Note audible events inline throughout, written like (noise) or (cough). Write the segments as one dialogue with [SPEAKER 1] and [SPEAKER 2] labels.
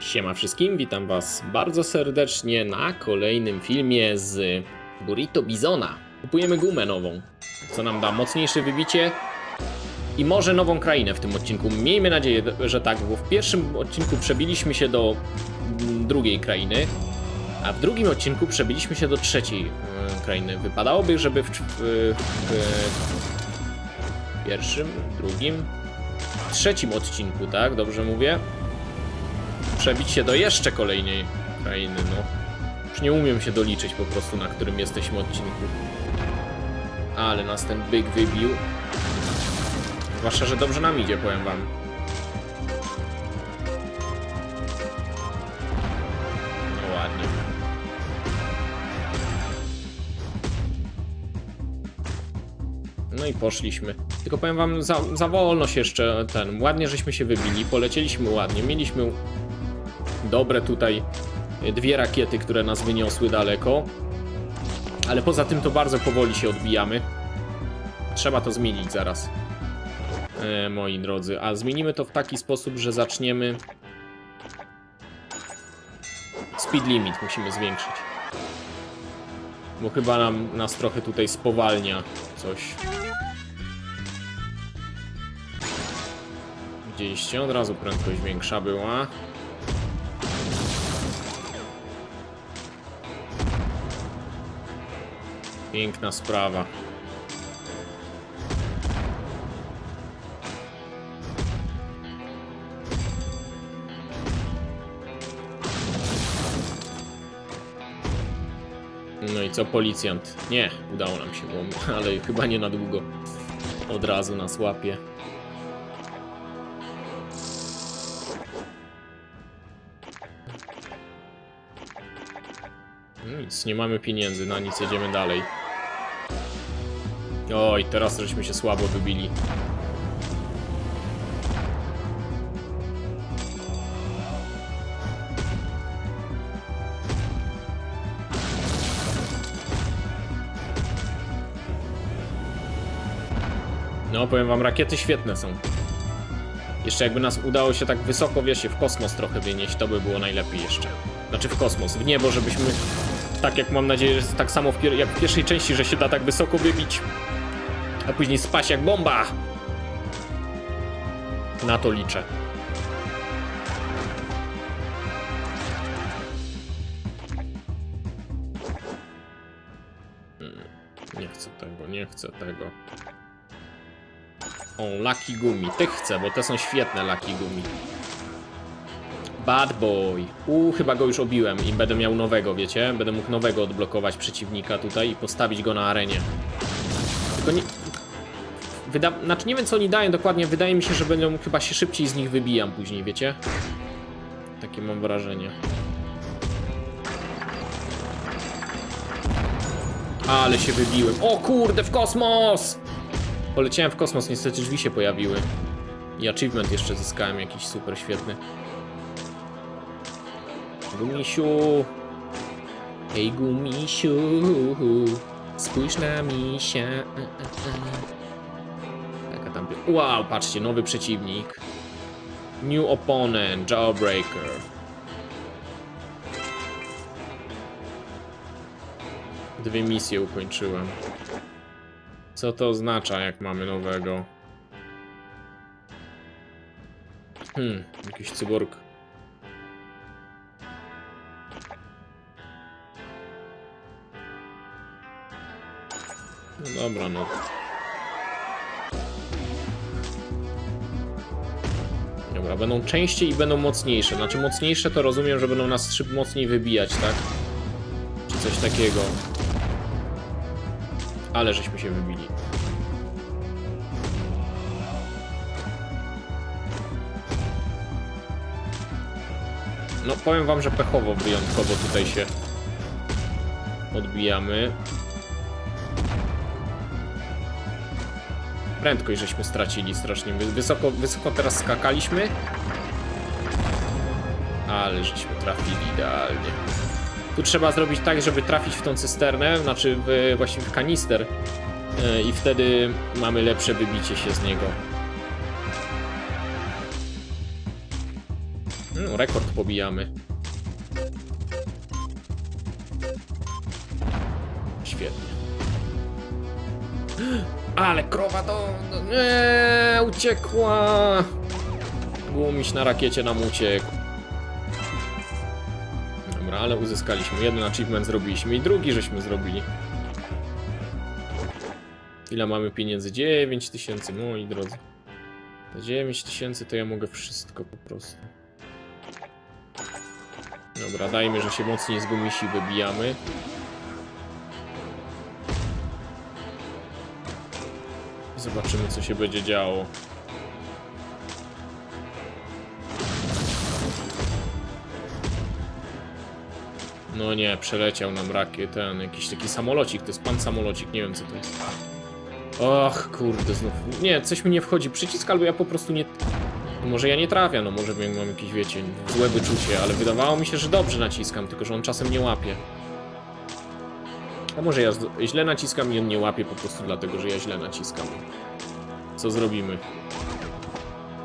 [SPEAKER 1] Siema wszystkim, witam was bardzo serdecznie na kolejnym filmie z Burrito Bizona. Kupujemy gumę nową, co nam da mocniejsze wybicie i może nową krainę w tym odcinku. Miejmy nadzieję, że tak, bo w pierwszym odcinku przebiliśmy się do drugiej krainy, a w drugim odcinku przebiliśmy się do trzeciej e, krainy. Wypadałoby, żeby w, w, w pierwszym, drugim, trzecim odcinku, tak? Dobrze mówię? Przebić się do jeszcze kolejnej krainy, no. Już nie umiem się doliczyć po prostu, na którym jesteśmy odcinku. Ale nas ten byk wybił. Zwłaszcza, że dobrze nam idzie, powiem wam. No ładnie. No i poszliśmy. Tylko powiem wam, za, za się jeszcze ten. Ładnie żeśmy się wybili, polecieliśmy ładnie. Mieliśmy dobre tutaj dwie rakiety, które nas wyniosły daleko. Ale poza tym to bardzo powoli się odbijamy. Trzeba to zmienić zaraz. E, moi drodzy. A zmienimy to w taki sposób, że zaczniemy. Speed limit musimy zwiększyć. Bo chyba nam, nas trochę tutaj spowalnia coś. Widzieliście? Od razu prędkość większa była. Piękna sprawa. No i co policjant? Nie, udało nam się, bo, (laughs) ale chyba nie na długo. Od razu nas łapie. No Nic, nie mamy pieniędzy, na nic jedziemy dalej. Oj, teraz żeśmy się słabo wybili. No, powiem wam, rakiety świetne są. Jeszcze jakby nas udało się tak wysoko, wiecie, w kosmos trochę wynieść, to by było najlepiej jeszcze. Znaczy w kosmos, w niebo, żebyśmy, tak jak mam nadzieję, że tak samo w jak w pierwszej części, że się da tak wysoko wybić, a później spaść jak bomba. Na to liczę. Mm, Nie chcę tego, nie chcę tego. O, Lucky Gumi. Tych chcę, bo te są świetne Lucky Gumi. Bad Boy. U, chyba go już obiłem i będę miał nowego, wiecie? Będę mógł nowego odblokować przeciwnika tutaj i postawić go na arenie. Tylko nie... Wyda... Znaczy nie wiem co oni dają dokładnie, wydaje mi się, że będą chyba się szybciej z nich wybijam później, wiecie? Takie mam wrażenie. Ale się wybiłem. O kurde, w kosmos! Poleciałem w kosmos, niestety drzwi się pojawiły. I achievement jeszcze zyskałem jakiś super świetny. Gumisiu. Hej Gumisiu. Spójrz na misia. Wow, patrzcie, nowy przeciwnik. New opponent, Jawbreaker. Dwie misje ukończyłem. Co to oznacza, jak mamy nowego? Hmm, jakiś cyborg. No dobra, no. Będą częściej i będą mocniejsze. Znaczy mocniejsze to rozumiem, że będą nas szyb mocniej wybijać, tak? Czy coś takiego. Ale żeśmy się wybili. No powiem wam, że pechowo wyjątkowo tutaj się odbijamy. Prędkość żeśmy stracili strasznie. Wy- Wysoko, wysoko teraz skakaliśmy. Ale żeśmy trafili idealnie. Tu trzeba zrobić tak, żeby trafić w tą cysternę, znaczy w, właściwie w kanister. Yy, I wtedy mamy lepsze wybicie się z niego. No, rekord pobijamy. Świetnie. Ale krowa to... no Nie, uciekła! Gumiś na rakiecie nam uciekł. Dobra, ale uzyskaliśmy. Jeden achievement zrobiliśmy i drugi żeśmy zrobili. Ile mamy pieniędzy? 9 tysięcy, moi drodzy. Za 9 tysięcy to ja mogę wszystko po prostu. Dobra, dajmy, że się mocniej z gumisi wybijamy. Zobaczymy, co się będzie działo. No nie, przeleciał nam rakiet, ten jakiś taki samolocik, to jest pan samolocik, nie wiem co to jest. Och, kurde, znów. Nie, coś mi nie wchodzi. Przycisk albo ja po prostu nie. Może ja nie trafiam, no może mam jakieś, wiecie, złe wyczucie, ale wydawało mi się, że dobrze naciskam, tylko że on czasem nie łapie. A może ja źle naciskam i on nie łapie po prostu dlatego, że ja źle naciskam. Co zrobimy?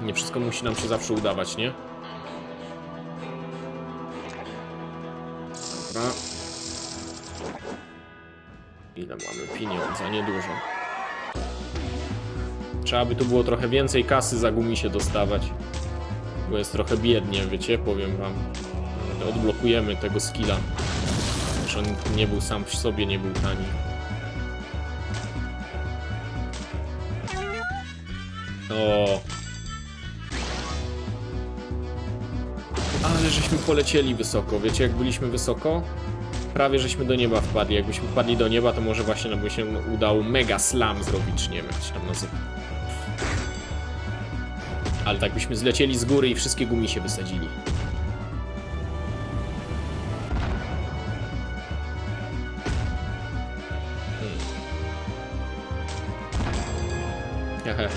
[SPEAKER 1] Nie wszystko musi nam się zawsze udawać, nie? Dobra. Ile mamy pieniądza? Niedużo. Trzeba by tu było trochę więcej kasy za gumisie dostawać. Bo jest trochę biednie, wiecie, powiem wam. Odblokujemy tego skilla. On nie był sam w sobie, nie był tani. O. Ale żeśmy polecieli wysoko. Wiecie, jak byliśmy wysoko? Prawie żeśmy do nieba wpadli. Jakbyśmy wpadli do nieba, to może właśnie nam by się udało mega slam zrobić, nie wiem, jak się tam nazywa. Ale tak byśmy zlecieli z góry i wszystkie gumi się wysadzili. Hehe.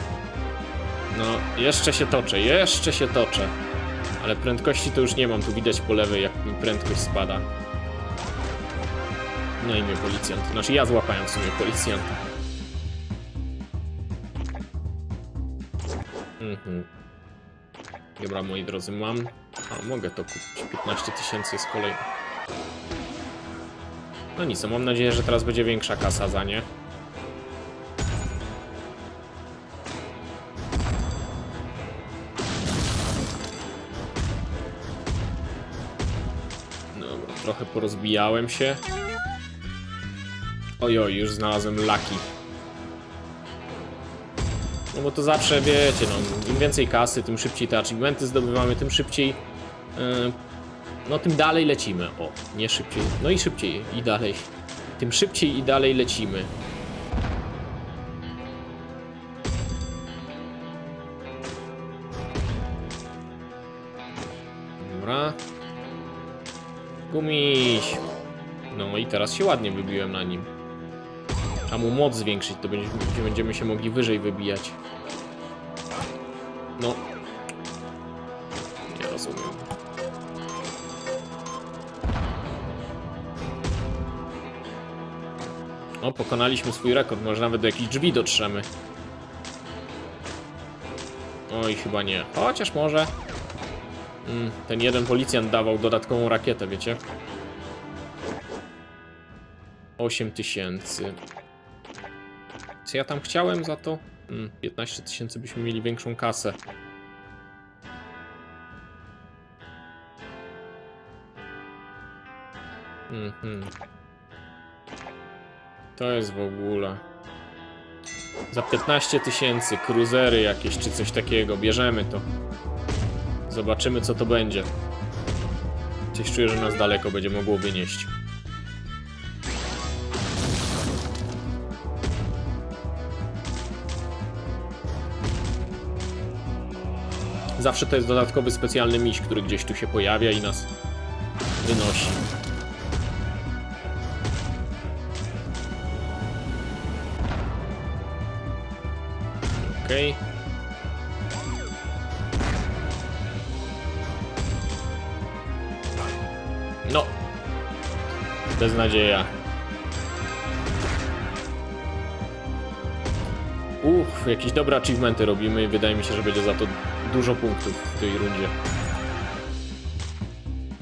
[SPEAKER 1] No, jeszcze się toczę, jeszcze się toczę. Ale prędkości to już nie mam, tu widać po lewej, jak mi prędkość spada. No i mnie policjant. Znaczy ja złapałem w sumie policjanta. Mhm. Dobra, moi drodzy, mam. A, mogę to kupić. 15 tysięcy jest kolejny. No nic, no mam nadzieję, że teraz będzie większa kasa za nie. Trochę porozbijałem się. Ojoj, już znalazłem Lucky. No bo to zawsze, wiecie, no, im więcej kasy, tym szybciej te achievementy zdobywamy, tym szybciej, yy, no tym dalej lecimy. O, nie szybciej, no i szybciej i dalej. Tym szybciej i dalej lecimy. Dobra. Gumiś. No i teraz się ładnie wybiłem na nim. Trzeba mu moc zwiększyć, to będzie, będziemy się mogli wyżej wybijać. No. Nie rozumiem. O, pokonaliśmy swój rekord, może nawet do jakichś drzwi dotrzemy. Oj, chyba nie. Chociaż może. Mm, ten jeden policjant dawał dodatkową rakietę, wiecie? 8 tysięcy. Co ja tam chciałem za to? Mm, 15 tysięcy byśmy mieli większą kasę. Mhm. To jest w ogóle. Za 15 tysięcy cruisery jakieś czy coś takiego. Bierzemy to. Zobaczymy co to będzie. Czuję, że nas daleko będzie mogło wynieść. Zawsze to jest dodatkowy specjalny miś, który gdzieś tu się pojawia i nas wynosi. Okej. No. Beznadzieja. Uff, jakieś dobre achievementy robimy i wydaje mi się, że będzie za to dużo punktów w tej rundzie.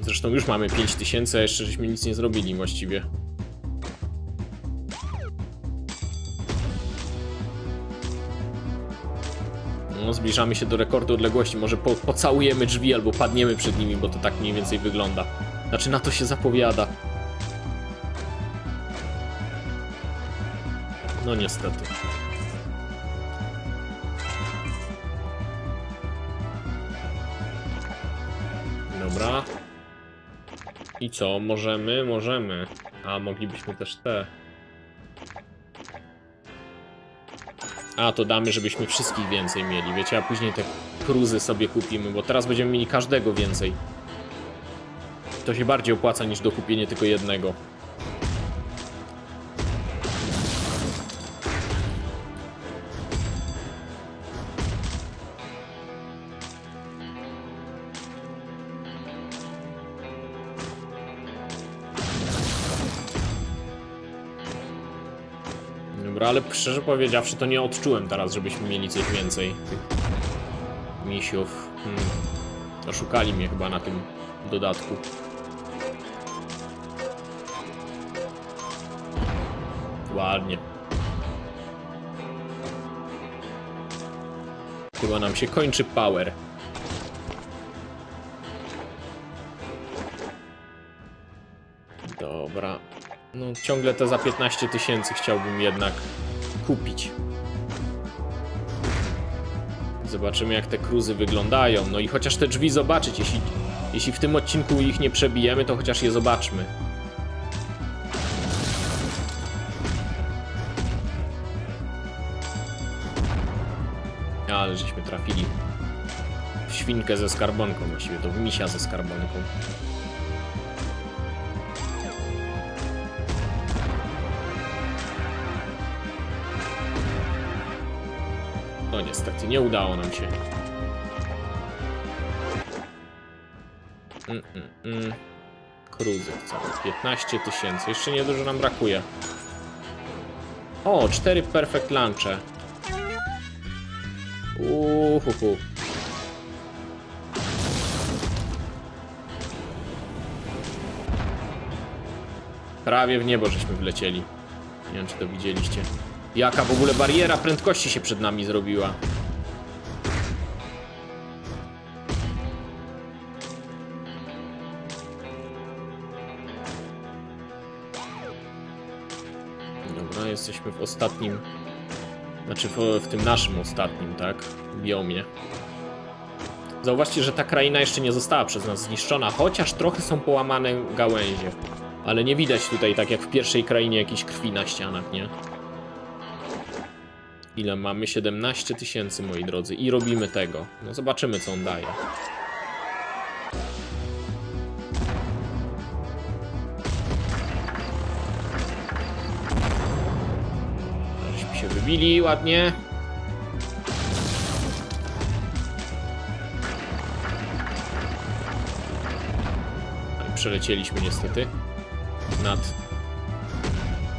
[SPEAKER 1] Zresztą już mamy 5000, a jeszcze żeśmy nic nie zrobili właściwie. No, zbliżamy się do rekordu odległości. Może po, pocałujemy drzwi albo padniemy przed nimi, bo to tak mniej więcej wygląda. Znaczy, na to się zapowiada. No niestety. Dobra. I co? Możemy? Możemy. A, moglibyśmy też te. A, to damy, żebyśmy wszystkich więcej mieli. Wiecie, a później te cruzy sobie kupimy, bo teraz będziemy mieli każdego więcej. To się bardziej opłaca niż dokupienie tylko jednego. Ale szczerze powiedziawszy, to nie odczułem teraz, żebyśmy mieli coś więcej tych misiów. Hmm. Oszukali mnie chyba na tym dodatku. Ładnie. Chyba nam się kończy power. Dobra. No ciągle te za 15 tysięcy chciałbym jednak kupić. Zobaczymy jak te cruzy wyglądają. No i chociaż te drzwi zobaczyć, jeśli, jeśli w tym odcinku ich nie przebijemy, to chociaż je zobaczmy. Ale żeśmy trafili w świnkę ze skarbonką, właściwie to w misia ze skarbonką. Niestety, nie udało nam się. Mm, mm, mm. Cruzy chcemy. 15 tysięcy. Jeszcze niedużo nam brakuje. O, 4 perfect lunche. Uhuhu. Prawie w niebo żeśmy wlecieli. Nie wiem, czy to widzieliście. Jaka w ogóle bariera prędkości się przed nami zrobiła. Dobra, jesteśmy w ostatnim. Znaczy w, w tym naszym ostatnim, tak? Biomie. Zauważcie, że ta kraina jeszcze nie została przez nas zniszczona, chociaż trochę są połamane gałęzie. Ale nie widać tutaj, tak jak w pierwszej krainie, jakiejś krwi na ścianach, nie? Ile mamy? 17 tysięcy, moi drodzy. I robimy tego. No zobaczymy, co on daje. Żeśmy się wybili ładnie. No przelecieliśmy niestety nad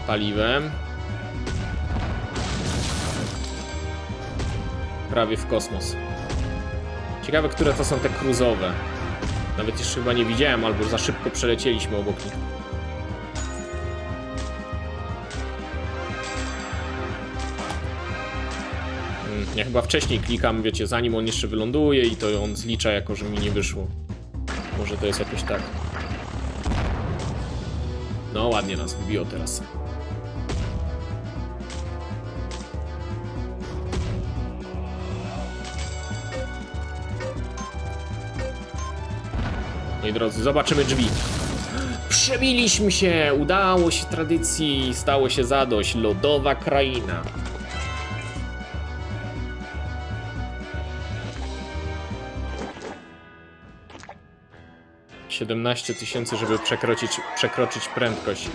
[SPEAKER 1] paliwem. Prawie w kosmos. Ciekawe, które to są te cruzowe. Nawet jeszcze chyba nie widziałem, albo za szybko przelecieliśmy obok nich. Mm, Ja chyba wcześniej klikam, wiecie, zanim on jeszcze wyląduje i to on zlicza jako, że mi nie wyszło. Może to jest jakoś tak. No ładnie nas wybiło teraz. Moi drodzy, zobaczymy drzwi. Przebiliśmy się! Udało się tradycji, stało się zadość. Lodowa kraina. Siedemnaście tysięcy, żeby przekroczyć, przekroczyć prędkość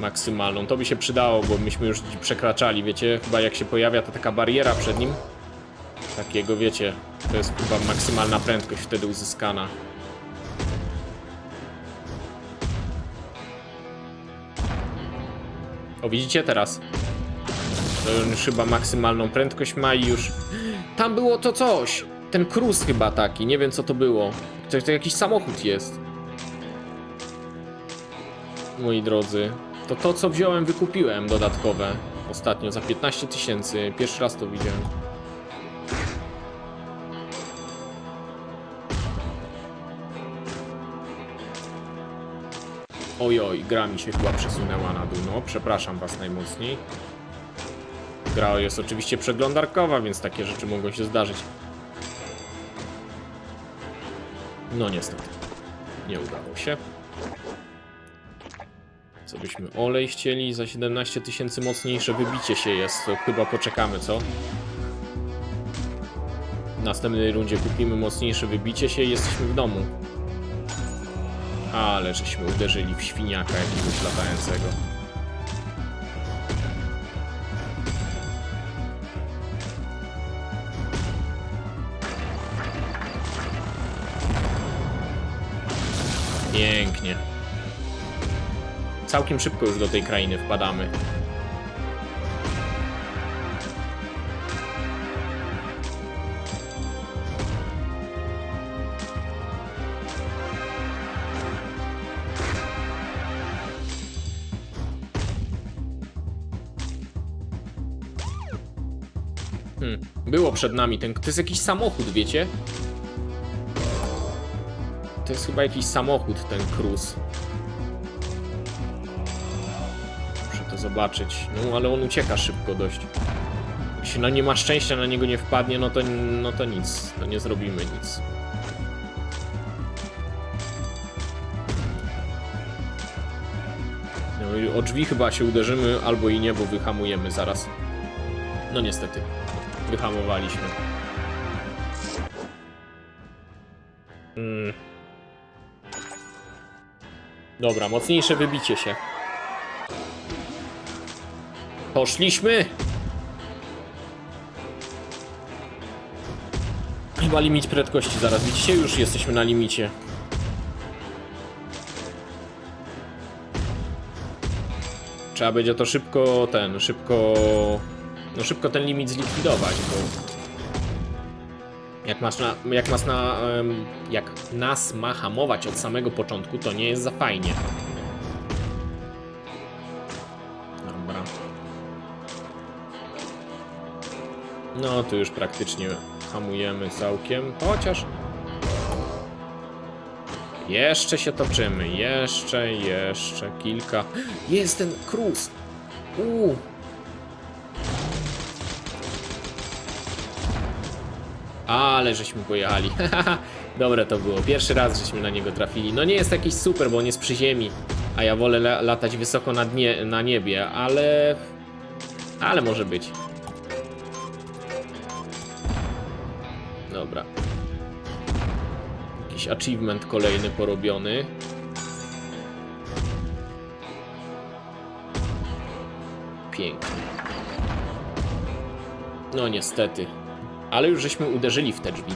[SPEAKER 1] maksymalną. To by się przydało, bo myśmy już przekraczali, wiecie? Chyba jak się pojawia ta taka bariera przed nim. Takiego, wiecie, to jest chyba maksymalna prędkość wtedy uzyskana. O, widzicie teraz? To już chyba maksymalną prędkość ma i już... Tam było to coś! Ten krus chyba taki, nie wiem co to było. To, to jakiś samochód jest. Moi drodzy, to to co wziąłem wykupiłem dodatkowe ostatnio za 15 tysięcy. Pierwszy raz to widziałem. Ojoj, gra mi się chyba przesunęła na dół. No, przepraszam was najmocniej. Gra jest oczywiście przeglądarkowa, więc takie rzeczy mogą się zdarzyć. No niestety. Nie udało się. Co byśmy olej chcieli? Za 17 tysięcy mocniejsze wybicie się jest. To chyba poczekamy, co? W następnej rundzie kupimy mocniejsze wybicie się i jesteśmy w domu. Ale żeśmy uderzyli w świniaka jakiegoś latającego. Pięknie. Całkiem szybko już do tej krainy wpadamy. Przed nami ten. To jest jakiś samochód, wiecie? To jest chyba jakiś samochód, ten cruise. Muszę to zobaczyć. No, ale on ucieka szybko dość. Jeśli no nie ma szczęścia, na niego nie wpadnie, no to, no to nic. To nie zrobimy nic. No i o drzwi chyba się uderzymy, albo i nie, bo wyhamujemy zaraz. No niestety. Wyhamowaliśmy. Mm. Dobra, mocniejsze wybicie się. Poszliśmy! Chyba limit prędkości zaraz. Widzicie, już jesteśmy na limicie. Trzeba będzie to szybko, ten, szybko... No szybko ten limit zlikwidować, bo... Jak, masz na, jak, nas na, jak nas ma hamować od samego początku, to nie jest za fajnie. Dobra. No, tu już praktycznie hamujemy całkiem, chociaż... Jeszcze się toczymy, jeszcze, jeszcze kilka... (gasps) Jest ten cruise! Uuu! Ale żeśmy pojechali. (laughs) Dobre to było. Pierwszy raz żeśmy na niego trafili. No nie jest jakiś super, bo on jest przy ziemi, a ja wolę la latać wysoko na, dnie, na niebie, ale... Ale może być. Dobra. Jakiś achievement kolejny porobiony. Pięknie. No niestety. Ale już żeśmy uderzyli w te drzwi.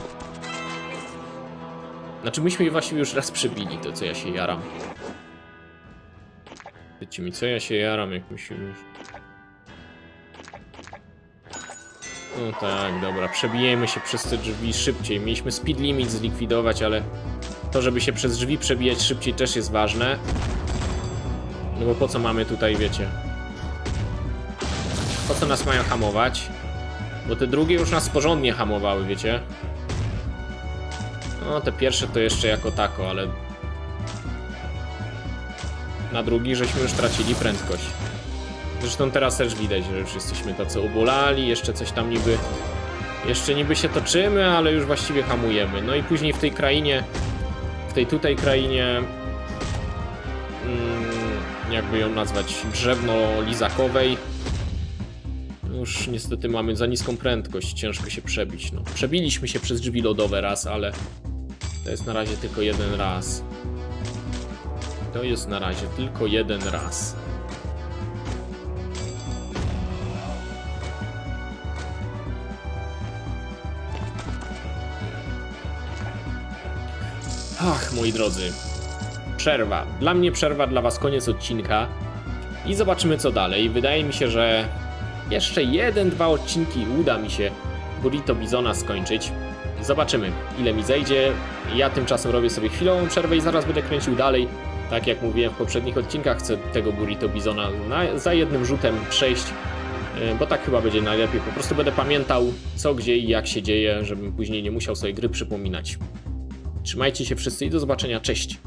[SPEAKER 1] Znaczy myśmy je właściwie już raz przebili, to co ja się jaram. Wiecie mi, co ja się jaram, jak już... No tak, dobra, przebijemy się przez te drzwi szybciej. Mieliśmy speed limit zlikwidować, ale to, żeby się przez drzwi przebijać szybciej też jest ważne. No bo po co mamy tutaj, wiecie... Po co nas mają hamować? Bo te drugie już nas porządnie hamowały, wiecie? No, te pierwsze to jeszcze jako tako, ale... Na drugi żeśmy już tracili prędkość. Zresztą teraz też widać, że już jesteśmy tacy obolali, jeszcze coś tam niby... Jeszcze niby się toczymy, ale już właściwie hamujemy. No i później w tej krainie... W tej tutaj krainie... Mm, jakby ją nazwać? Drzewno-lizakowej już niestety mamy za niską prędkość, ciężko się przebić. No. Przebiliśmy się przez drzwi lodowe raz, ale to jest na razie tylko jeden raz. To jest na razie tylko jeden raz. Ach, moi drodzy. Przerwa. Dla mnie przerwa, dla was koniec odcinka. I zobaczymy co dalej. Wydaje mi się, że jeszcze jeden, dwa odcinki uda mi się Burrito Bizona skończyć. Zobaczymy, ile mi zejdzie. Ja tymczasem robię sobie chwilową przerwę i zaraz będę kręcił dalej. Tak jak mówiłem w poprzednich odcinkach, chcę tego Burrito Bizona na, za jednym rzutem przejść, e, bo tak chyba będzie najlepiej. Po prostu będę pamiętał co, gdzie i jak się dzieje, żebym później nie musiał sobie gry przypominać. Trzymajcie się wszyscy i do zobaczenia. Cześć!